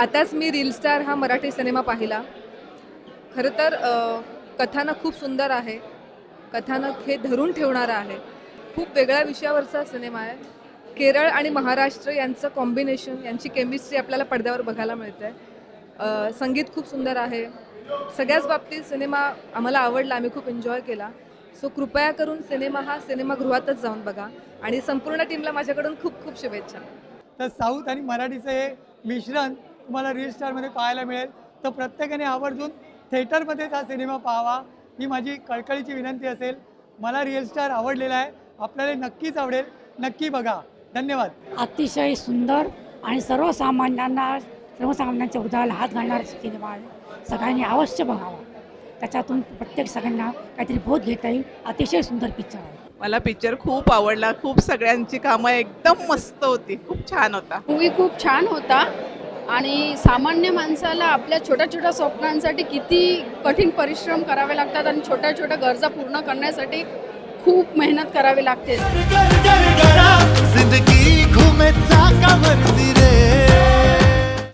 आताच मी reel star हा Marathi cinema पाहिला. खरं तर कथानक खूप सुंदर आहे. कथानक हे धरून ठेवणारं आहे. खूप वेगळ्या विषयावरचा सिनेमा आहे. केरळ आणि महाराष्ट्र यांचं कॉम्बिनेशन यांची केमिस्ट्री आपल्याला पडद्यावर बघायला मिळते संगीत खूप सुंदर आहे. सगळ्याच बाबतीत सिनेमा आम्हाला आवडला आम्ही खूप एन्जॉय केला. सो कृपया करून सिनेमा हा सिनेमागृहातच जाऊन बघा. आणि संपूर्ण टीमला माझ्याकडून खूप खूप शुभेच्छा. तर साऊथ आणि मराठीचं हे मिश्रण तुम्हाला रील स्टारमध्ये पाहायला मिळेल. तर प्रत्येकाने आवर्जून थिएटरमध्येच हा सिनेमा पाहावा. ही माझी कळकळीची विनंती असेल. मला रिअल स्टार आवडलेला आहे. आपल्याला नक्कीच आवडेल. नक्की बघा. धन्यवाद. अतिशय सुंदर आणि सर्वसामान्यांना सर्वसामान्यांच्या हृदयाला हात घालणारा सिनेमा आहे. सगळ्यांनी अवश्य बघावा. त्याच्यातून प्रत्येक सगळ्यांना काहीतरी बोध घेता येईल. अतिशय सुंदर पिक्चर आहे. मला पिक्चर खूप आवडला. खूप सगळ्यांची कामं एकदम मस्त होती. खूप छान होता. मूवी खूप छान होता. आणि सामान्य माणसाला आपल्या छोट्या छोट्या स्वप्नांसाठी किती कठीण परिश्रम करावे लागतात आणि छोट्या छोट्या गरजा पूर्ण करण्यासाठी खूप मेहनत करावी लागते.